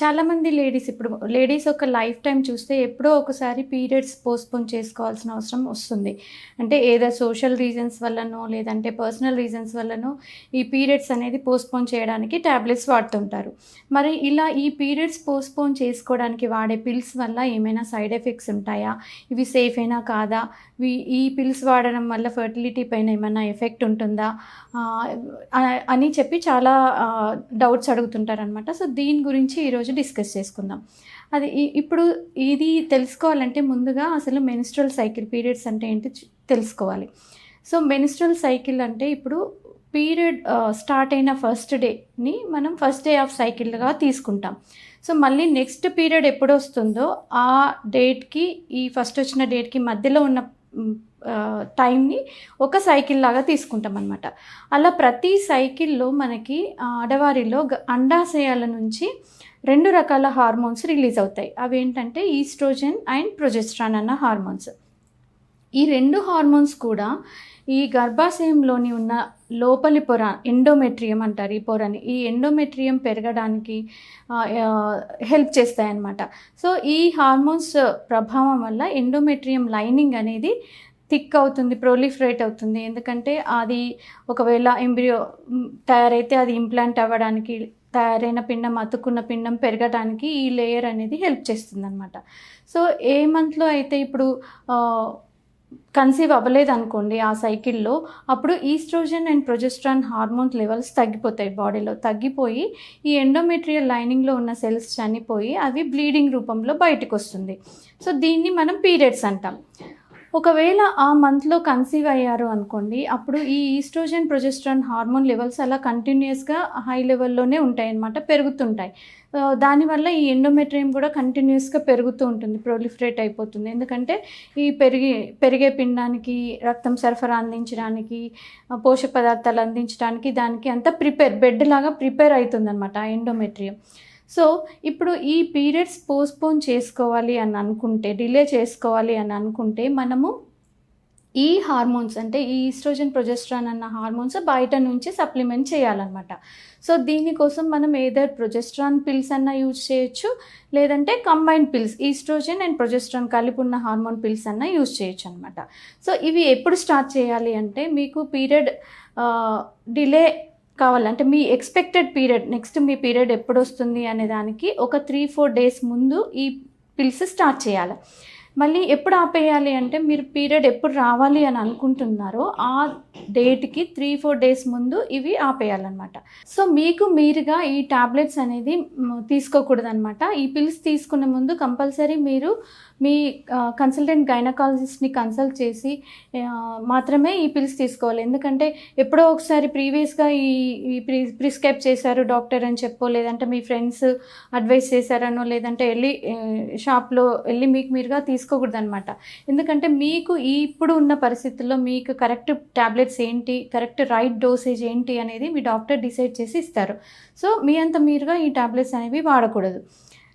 చాలామంది లేడీస్ ఇప్పుడు లేడీస్ ఒక లైఫ్ టైం చూస్తే ఎప్పుడో ఒకసారి పీరియడ్స్ పోస్ట్పోన్ చేసుకోవాల్సిన అవసరం వస్తుంది. అంటే ఏదో సోషల్ రీజన్స్ వల్లనో లేదంటే పర్సనల్ రీజన్స్ వల్లనో ఈ పీరియడ్స్ అనేది పోస్ట్పోన్ చేయడానికి ట్యాబ్లెట్స్ వాడుతుంటారు. మరి ఇలా ఈ పీరియడ్స్ పోస్ట్పోన్ చేసుకోవడానికి వాడే పిల్స్ వల్ల ఏమైనా సైడ్ ఎఫెక్ట్స్ ఉంటాయా? ఇవి సేఫ్ అయినా కాదా? ఈ పిల్స్ వాడడం వల్ల ఫర్టిలిటీ పైన ఏమైనా ఎఫెక్ట్ ఉంటుందా? అని చెప్పి చాలా డౌట్స్ అడుగుతుంటారు అనమాట సో దీని గురించి ఈరోజు డిస్కస్ చేసుకుందాం. అది ఇప్పుడు ఇది తెలుసుకోవాలంటే ముందుగా అసలు మెనిస్ట్రల్ సైకిల్ పీరియడ్స్ అంటే ఏంటి తెలుసుకోవాలి. సో మెనిస్ట్రల్ సైకిల్ అంటే ఇప్పుడు పీరియడ్ స్టార్ట్ అయిన ఫస్ట్ డేని మనం ఫస్ట్ డే ఆఫ్ సైకిల్గా తీసుకుంటాం. సో మళ్ళీ నెక్స్ట్ పీరియడ్ ఎప్పుడు వస్తుందో ఆ డేట్కి ఈ ఫస్ట్ వచ్చిన డేట్కి మధ్యలో ఉన్న టైంని ఒక సైకిల్ లాగా తీసుకుంటాం అనమాట అలా ప్రతి సైకిల్లో మనకి ఆడవారిలో గ- అండాశయాల నుంచి రెండు రకాల హార్మోన్స్ రిలీజ్ అవుతాయి. అవి ఏంటంటే ఈస్ట్రోజన్ అండ్ ప్రొజెస్ట్రాన్ అన్న హార్మోన్స్. ఈ రెండు హార్మోన్స్ కూడా ఈ గర్భాశయంలోని ఉన్న లోపలి పొర ఎండోమెట్రియం అంటారు ఈ పొరని. ఈ ఎండోమెట్రియం పెరగడానికి హెల్ప్ చేస్తాయన్నమాట. సో ఈ హార్మోన్స్ ప్రభావం వల్ల ఎండోమెట్రియం లైనింగ్ అనేది థిక్ అవుతుంది ప్రొలిఫరేట్ అవుతుంది. ఎందుకంటే అది ఒకవేళ ఎంబ్రియో తయారైతే అది ఇంప్లాంట్ అవ్వడానికి తయారైన పిండం అతుక్కున్న పిండం పెరగడానికి ఈ లేయర్ అనేది హెల్ప్ చేస్తుంది అనమాట సో ఏ మంత్లో అయితే ఇప్పుడు కన్సీవ్ అవ్వలేదు అనుకోండి ఆ సైకిల్లో అప్పుడు estrogen and progesterone hormone levels తగ్గిపోతాయి బాడీలో. తగ్గిపోయి ఈ ఎండోమెట్రియల్ లైనింగ్లో ఉన్న సెల్స్ చనిపోయి అవి బ్లీడింగ్ రూపంలో బయటకు వస్తుంది సో దీన్ని మనం పీరియడ్స్ అంటాం. ఒకవేళ ఆ మంత్లో కన్సీవ్ అయ్యారు అనుకోండి అప్పుడు ఈ ఈస్ట్రోజన్ ప్రొజెస్ట్రాన్ హార్మోన్ లెవెల్స్ అలా కంటిన్యూస్గా హై లెవెల్లోనే ఉంటాయి అన్నమాట పెరుగుతుంటాయి. దానివల్ల ఈ ఎండోమెట్రియం కూడా కంటిన్యూస్గా పెరుగుతూ ఉంటుంది ప్రొలిఫరేట్ అయిపోతుంది. ఎందుకంటే ఈ పెరిగి పెరిగే పిండానికి రక్తం సరఫరా అందించడానికి పోషక పదార్థాలు అందించడానికి దానికి అంతా ప్రిపేర్ బెడ్ లాగా ప్రిపేర్ అవుతుంది అనమాట ఆ ఎండోమెట్రియం సో ఇప్పుడు ఈ పీరియడ్స్ పోస్ట్పోన్ చేసుకోవాలి అని అనుకుంటే డిలే చేసుకోవాలి అని అనుకుంటే మనము ఈ హార్మోన్స్ అంటే ఈ ఈస్ట్రోజన్ ప్రొజెస్ట్రాన్ అన్న హార్మోన్స్ బయట నుంచి సప్లిమెంట్ చేయాలన్నమాట. సో దీనికోసం మనం ఏదర్ ప్రొజెస్ట్రాన్ పిల్స్ అన్న యూజ్ చేయొచ్చు లేదంటే combine pills estrogen and progesterone కలిపి ఉన్న హార్మోన్ పిల్స్ అన్న యూజ్ చేయొచ్చు అనమాట సో ఇవి ఎప్పుడు స్టార్ట్ చేయాలి అంటే మీకు పీరియడ్ డిలే కావాలంటే మీ ఎక్స్పెక్టెడ్ పీరియడ్ నెక్స్ట్ మీ పీరియడ్ ఎప్పుడు వస్తుంది అనే దానికి ఒక త్రీ ఫోర్ డేస్ ముందు ఈ పిల్స్ స్టార్ట్ చేయాలి. మళ్ళీ ఎప్పుడు ఆపేయాలి అంటే మీరు పీరియడ్ ఎప్పుడు రావాలి అని అనుకుంటున్నారో ఆ డేట్కి త్రీ ఫోర్ డేస్ ముందు ఇవి ఆపేయాలన్నమాట. సో మీకు మీరుగా ఈ టాబ్లెట్స్ అనేది తీసుకోకూడదనమాట ఈ పిల్స్ తీసుకునే ముందు కంపల్సరీ మీరు మీ కన్సల్టెంట్ గైనకాలజిస్ట్ని కన్సల్ట్ చేసి మాత్రమే ఈ పిల్స్ తీసుకోవాలి. ఎందుకంటే ఎప్పుడో ఒకసారి ప్రీవియస్గా ఈ ఈ ప్రి ప్రిస్క్రైబ్ చేశారు డాక్టర్ అని చెప్పో లేదంటే మీ ఫ్రెండ్స్ అడ్వైస్ చేశారనో లేదంటే వెళ్ళి షాప్లో వెళ్ళి మీకు మీరుగా తీసుకోకూడదు అనమాట ఎందుకంటే మీకు ఈ ఇప్పుడు ఉన్న పరిస్థితుల్లో మీకు కరెక్ట్ ట్యాబ్లెట్స్ ఏంటి కరెక్ట్ రైట్ డోసేజ్ ఏంటి అనేది మీ డాక్టర్ డిసైడ్ చేసి ఇస్తారు. సో మీ అంత మీరుగా ఈ టాబ్లెట్స్ అనేవి వాడకూడదు.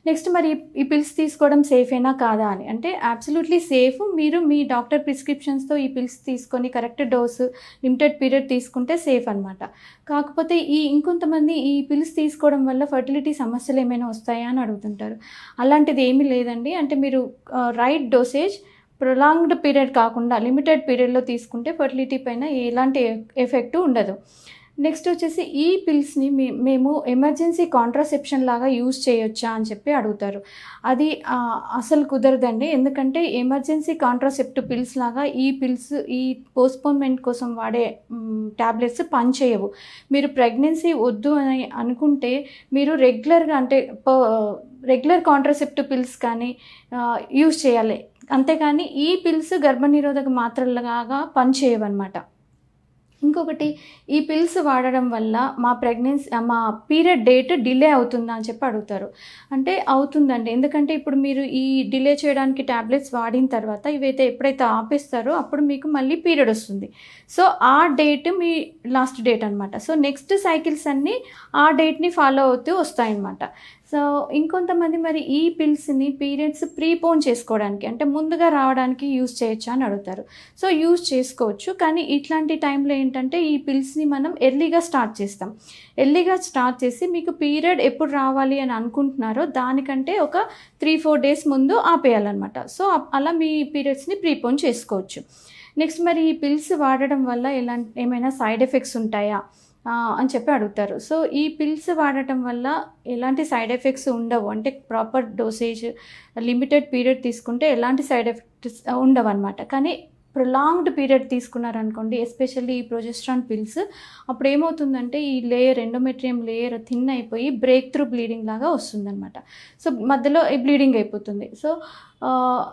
నెక్స్ట్ మరి ఈ- పిల్స్ తీసుకోవడం సేఫేనా కాదా అని. అంటే అబ్సల్యూట్లీ సేఫ్ మీరు మీ డాక్టర్ ప్రిస్క్రిప్షన్స్తో ఈ పిల్స్ తీసుకొని కరెక్ట్ డోసు లిమిటెడ్ పీరియడ్ తీసుకుంటే సేఫ్ అనమాట కాకపోతే ఈ ఇంకొంతమంది ఈ పిల్స్ తీసుకోవడం వల్ల ఫర్టిలిటీ సమస్యలు ఏమైనా వస్తాయా అని అడుగుతుంటారు. అలాంటిది ఏమీ లేదండి. అంటే మీరు రైట్ డోసేజ్ ప్రొలాంగ్డ్ పీరియడ్ కాకుండా లిమిటెడ్ పీరియడ్లో తీసుకుంటే ఫర్టిలిటీ పైన ఎలాంటి ఎఫెక్ట్ ఉండదు. నెక్స్ట్ వచ్చేసి ఈ పిల్స్ని మేము ఎమర్జెన్సీ కాంట్రాసెప్షన్ లాగా యూజ్ చేయొచ్చా అని చెప్పి అడుగుతారు. అది అసలు కుదరదండి. ఎందుకంటే ఎమర్జెన్సీ కాంట్రాసెప్ట్ పిల్స్ లాగా ఈ పిల్స్ ఈ పోస్ట్పోన్మెంట్ కోసం వాడే ట్యాబ్లెట్స్ పనిచేయవు మీరు ప్రెగ్నెన్సీ వద్దు అని అనుకుంటే మీరు రెగ్యులర్గా అంటే రెగ్యులర్ కాంట్రాసెప్ట్ పిల్స్ కానీ యూజ్ చేయాలి. అంతేకాని ఈ పిల్స్ గర్భనిరోధక మాత్రలుగా పనిచేయవన్నమాట ఇంకొకటి ఈ పిల్స్ వాడడం వల్ల మా ప్రెగ్నెన్సీ మా పీరియడ్ డేట్ డిలే అవుతుందా అని చెప్పి అడుగుతారు. అంటే అవుతుందండి. ఎందుకంటే ఇప్పుడు మీరు ఈ డిలే చేయడానికి ట్యాబ్లెట్స్ వాడిన తర్వాత ఇవైతే ఎప్పుడైతే ఆపేస్తారో అప్పుడు మీకు మళ్ళీ పీరియడ్ వస్తుంది. సో ఆ డేట్ మీ లాస్ట్ డేట్ అనమాట సో నెక్స్ట్ సైకిల్స్ అన్నీ ఆ డేట్ని ఫాలో అవుతూ వస్తాయన్నమాట. సో ఇంకొంతమంది మరి ఈ పిల్స్ని పీరియడ్స్ ప్రీపోన్ చేసుకోవడానికి అంటే ముందుగా రావడానికి యూజ్ చేయొచ్చా అని అడుగుతారు. సో యూజ్ చేసుకోవచ్చు కానీ ఇట్లాంటి టైంలో ఏంటంటే ఈ పిల్స్ని మనం ఎర్లీగా స్టార్ట్ చేస్తాం. ఎర్లీగా స్టార్ట్ చేసి మీకు పీరియడ్ ఎప్పుడు రావాలి అని అనుకుంటున్నారో దానికంటే ఒక త్రీ ఫోర్ డేస్ ముందు ఆపేయాలన్నమాట. సో అలా మీ పీరియడ్స్ని ప్రీపోన్ చేసుకోవచ్చు. నెక్స్ట్ మరి ఈ పిల్స్ వాడడం వల్ల ఎలా ఏమైనా సైడ్ ఎఫెక్ట్స్ ఉంటాయా? అని చెప్పి అడుగుతారు. సో ఈ పిల్స్ వాడటం వల్ల ఎలాంటి సైడ్ ఎఫెక్ట్స్ ఉండవు. అంటే ప్రాపర్ డోసేజ్ లిమిటెడ్ పీరియడ్ తీసుకుంటే ఎలాంటి సైడ్ ఎఫెక్ట్స్ ఉండవు అనమాట కానీ ప్రొలాంగ్డ్ పీరియడ్ తీసుకున్నారనుకోండి ఎస్పెషల్లీ ఈ ప్రొజెస్ట్రాన్ పిల్స్ అప్పుడు ఏమవుతుందంటే ఈ లేయర్ ఎండోమెట్రియం లేయర్ థిన్ అయిపోయి బ్రేక్ త్రూ బ్లీడింగ్ లాగా వస్తుందన్నమాట. సో మధ్యలో ఈ బ్లీడింగ్ అయిపోతుంది. సో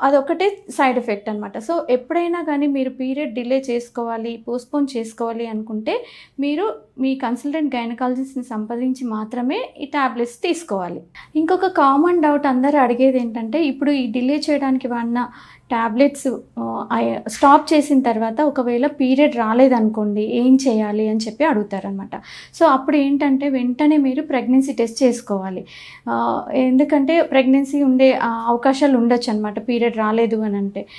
అదొకటే సైడ్ ఎఫెక్ట్ అనమాట సో ఎప్పుడైనా కానీ మీరు పీరియడ్ డిలే చేసుకోవాలి పోస్ట్పోన్ చేసుకోవాలి అనుకుంటే మీరు మీ కన్సల్టెంట్ గైనకాలజిస్ట్ని సంప్రదించి మాత్రమే ఈ ట్యాబ్లెట్స్ తీసుకోవాలి. ఇంకొక కామన్ డౌట్ అందరూ అడిగేది ఏంటంటే ఇప్పుడు ఈ డిలే చేయడానికి వాడిన ట్యాబ్లెట్స్ స్టాప్ చేసిన తర్వాత ఒకవేళ పీరియడ్ రాలేదనుకోండి ఏం చేయాలి అని చెప్పి అడుగుతారనమాట సో అప్పుడు ఏంటంటే వెంటనే మీరు ప్రెగ్నెన్సీ టెస్ట్ చేసుకోవాలి. ఎందుకంటే ప్రెగ్నెన్సీ ఉండే అవకాశాలు ఉండొచ్చు అనమాట పీరియడ్ రాలేదు అని అంటే